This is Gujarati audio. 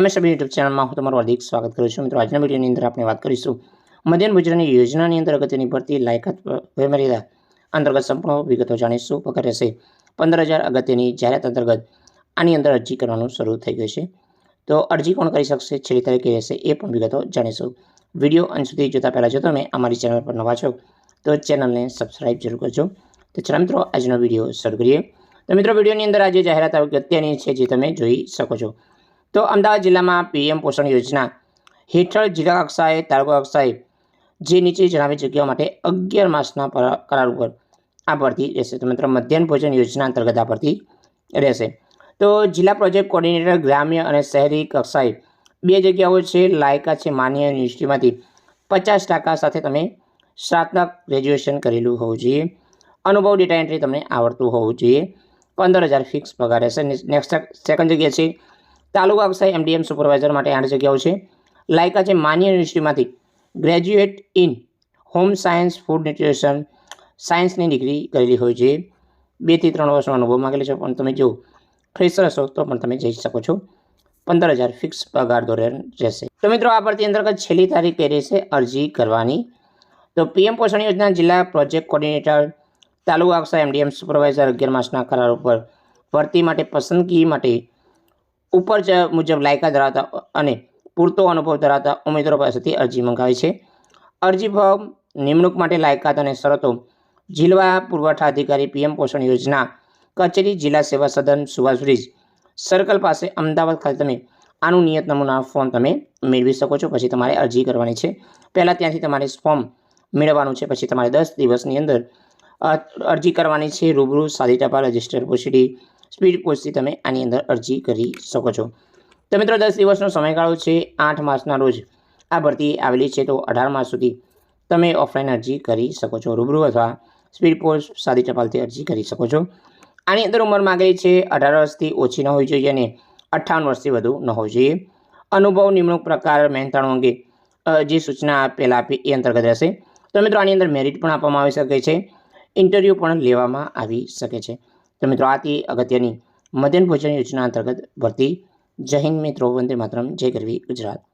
એમએસબી યુટ્યુબ ચેનલમાં હું તમારું હાર્દિક સ્વાગત કરું છું. મિત્રો, આજના વિડીયોની અંદર આપણે વાત કરીશું મધ્યાહન ભોજનની યોજનાની અંદર અગત્યની ભરતી, લાયકાત વયમર્યાદા અંતર્ગત સંપૂર્ણ વિગતો જાણીશું. પગાર રહેશે પંદર હજાર. અગત્યની જાહેરાત અંતર્ગત આની અંદર અરજી કરવાનું શરૂ થઈ ગયું છે. તો અરજી કોણ કરી શકશે? છેલ્લી તારીખે રહેશે એ પણ વિગતો જાણીશું. વીડિયો અંત સુધી જોતા પહેલાં જો તમે અમારી ચેનલ પર નવા છો, તો ચેનલને સબસ્ક્રાઇબ જરૂર કરજો. તો ચાલો મિત્રો, આજનો વીડિયો શરૂ કરીએ. તો મિત્રો, વિડીયોની અંદર આજે જાહેરાત અગત્યની છે, જે તમે જોઈ શકો છો. તો અમદાવાદ જિલ્લામાં પીએમ પોષણ યોજના હેઠળ જિલ્લા કક્ષાએ, તાલુકા કક્ષાએ જે નીચે જણાવેલ જગ્યાઓ માટે અગિયાર માસના કરાર ઉપર આ ભરતી રહેશે. તો મિત્રો, મધ્યાહન ભોજન યોજના અંતર્ગત આ ભરતી રહેશે. તો જિલ્લા પ્રોજેક્ટ કોર્ડિનેટર ગ્રામ્ય અને શહેરી કક્ષાએ બે જગ્યાઓ છે, લાયકા છે, માન્ય યુનિવર્સિટીમાંથી પચાસ ટકા સાથે તમે સ્નાતક ગ્રેજ્યુએશન કરેલું હોવું જોઈએ. અનુભવ ડેટા એન્ટ્રી તમને આવડતું હોવું જોઈએ. પંદર હજાર ફિક્સ પગાર રહેશે. નેક્સ્ટ સેકન્ડ જગ્યા છે તાલુકા કક્ષાએ એમડીએમ સુપરવાઇઝર માટે આઠ જગ્યાઓ છે. લાયકા છે માન્ય યુનિવર્સિટીમાંથી graduate in home science food nutrition સાયન્સની ડિગ્રી કરેલી હોય છે. બેથી ત્રણ વર્ષનો અનુભવ માગેલો છે, પણ તમે જો ફ્રેશર હશો તો પણ તમે જઈ શકો છો. પંદર હજાર ફિક્સ પગાર ધોરણ રહેશે. તો મિત્રો, આ ભરતી અંતર્ગત છેલ્લી તારીખ કઈ રહેશે? અરજી કરવાની. તો પીએમ પોષણ યોજના જિલ્લા પ્રોજેક્ટ કોર્ડિનેટર, તાલુકા કક્ષા એમડીએમ સુપરવાઇઝર અગિયાર માસના કરાર ઉપર. ભરતી માટે પસંદગી માટે ઉપર મુજબ લાયકા ધરાવતા અને પૂરતો અનુભવ ધરાવતા ઉમેદવારો પાસેથી અરજી મંગાવી છે. અરજી ફોર્મ નિમણૂક માટે લાયકાત અને શરતો જિલ્લા પુરવઠા અધિકારી પીએમ પોષણ યોજના, કચેરી જિલ્લા સેવા સદન સુભાષ બ્રિજ, સર્કલ પાસે અમદાવાદ ખાતે તમે આનું નિયત નમૂના ફોર્મ તમે મેળવી શકો છો. પછી તમારે અરજી કરવાની છે. પહેલાં ત્યાંથી તમારે ફોર્મ મેળવવાનું છે. પછી તમારે દસ દિવસની અંદર અરજી કરવાની છે. રૂબરૂ સાદી ટપાલ રજિસ્ટર પોસ્ટડી સ્પીડ પોસ્ટથી તમે આની અંદર અરજી કરી શકો છો. તો મિત્રો, દસ દિવસનો સમયગાળો છે આઠ માર્ચના રોજ. આ ભરતી આવેલી છે તો અઢાર માર્ચ સુધી તમે ઓફલાઈન અરજી કરી શકો છો. રૂબરૂ અથવા સ્પીડ પોસ્ટ સાદી ટપાલથી અરજી કરી શકો છો. આની અંદર ઉંમર માગેલી છે અઢાર વર્ષથી ઓછી ન હોવી જોઈએ અને અઠ્ઠાવન વર્ષથી વધુ ન હોવી જોઈએ. અનુભવ નિમણૂક પ્રકાર મહેનતાણું અંગે જે સૂચના પહેલાં આપી એ અંતર્ગત રહેશે. તો મિત્રો, આની અંદર મેરિટ પણ આપવામાં આવી શકે છે. ઇન્ટરવ્યૂ પણ લેવામાં આવી શકે છે. તો મિત્રો આથી અગત્યની મધ્યાહન ભોજન યોજના અંતર્ગત ભરતી. જય હિન્દ મિત્રો, વંદે માતરમ, જય ગરવી ગુજરાત.